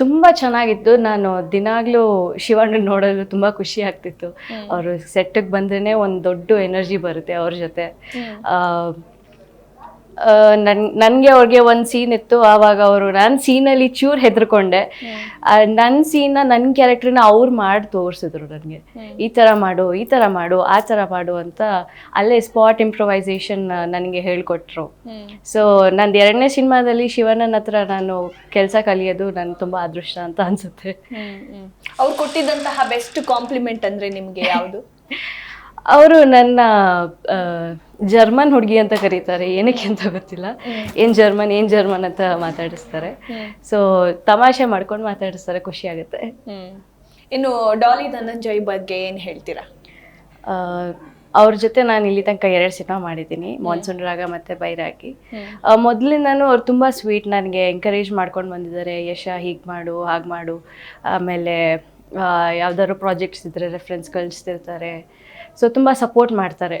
ತುಂಬ ಚೆನ್ನಾಗಿತ್ತು. ನಾನು ದಿನಾಗ್ಲೂ ಶಿವಣ್ಣ ನೋಡಲು ತುಂಬ ಖುಷಿ ಆಗ್ತಿತ್ತು. ಅವರು ಸೆಟ್ಟಿಗೆ ಬಂದ್ರೇ ಒಂದು ದೊಡ್ಡ ಎನರ್ಜಿ ಬರುತ್ತೆ ಅವ್ರ ಜೊತೆ. ನನ್ ನನಗೆ ಅವ್ರಿಗೆ ಒಂದು ಸೀನ್ ಇತ್ತು ಆವಾಗ ಅವರು ನಾನು ಸೀನಲ್ಲಿ ಚೂರ್ ಹೆದರ್ಕೊಂಡೆ. ನನ್ನ ಸೀನ್ನ ನನ್ನ ಕ್ಯಾರೆಕ್ಟ್ರನ್ನ ಅವ್ರು ಮಾಡಿ ತೋರಿಸಿದ್ರು ನನಗೆ. ಈ ಥರ ಮಾಡು ಈ ಥರ ಮಾಡು ಆ ಥರ ಮಾಡು ಅಂತ ಅಲ್ಲೇ ಸ್ಪಾಟ್ ಇಂಪ್ರೊವೈಸೇಷನ್ ನನಗೆ ಹೇಳ್ಕೊಟ್ರು. ಸೊ ನಂದು ಎರಡನೇ ಸಿನಿಮಾದಲ್ಲಿ ಶಿವಣ್ಣನ ಹತ್ರ ನಾನು ಕೆಲಸ ಕಲಿಯೋದು ನನ್ ತುಂಬ ಅದೃಷ್ಟ ಅಂತ ಅನ್ಸುತ್ತೆ. ಅವ್ರು ಕೊಟ್ಟಿದ್ದಂತಹ ಬೆಸ್ಟ್ ಕಾಂಪ್ಲಿಮೆಂಟ್ ಅಂದ್ರೆ ನಿಮ್ಗೆ ಯಾವುದು? ಅವರು ನನ್ನ ಜರ್ಮನ್ ಹುಡುಗಿ ಅಂತ ಕರೀತಾರೆ. ಏನಕ್ಕೆ ಅಂತ ಗೊತ್ತಿಲ್ಲ. ಏನ್ ಜರ್ಮನ್ ಏನ್ ಜರ್ಮನ್ ಅಂತ ಮಾತಾಡಿಸ್ತಾರೆ. ಸೊ ತಮಾಷೆ ಮಾಡ್ಕೊಂಡು ಮಾತಾಡಿಸ್ತಾರೆ. ಖುಷಿ ಆಗುತ್ತೆ. ಇನ್ನು ಡಾಲಿ ಧನಂಜಯ್ ಬಗ್ಗೆ ಏನು ಹೇಳ್ತೀರಾ? ಅವ್ರ ಜೊತೆ ನಾನು ಇಲ್ಲಿ ತನಕ ಎರಡು ಸಿನಿಮಾ ಮಾಡಿದ್ದೀನಿ. ಮಾನ್ಸೂನ್ ರಾಗ ಮತ್ತೆ ಬೈರಾಗಿ. ಮೊದಲಿಂದನೂ ಅವ್ರು ತುಂಬ ಸ್ವೀಟ್ ನನಗೆ ಎಂಕರೇಜ್ ಮಾಡ್ಕೊಂಡು ಬಂದಿದ್ದಾರೆ. ಯಶ ಹೀಗೆ ಮಾಡು ಹಾಗೆ ಮಾಡು. ಆಮೇಲೆ ಯಾವ್ದಾದ್ರು ಪ್ರಾಜೆಕ್ಟ್ಸ್ ಇದ್ರೆ ರೆಫರೆನ್ಸ್ ಕಳಿಸ್ತಿರ್ತಾರೆ. ಸೊ ತುಂಬ ಸಪೋರ್ಟ್ ಮಾಡ್ತಾರೆ.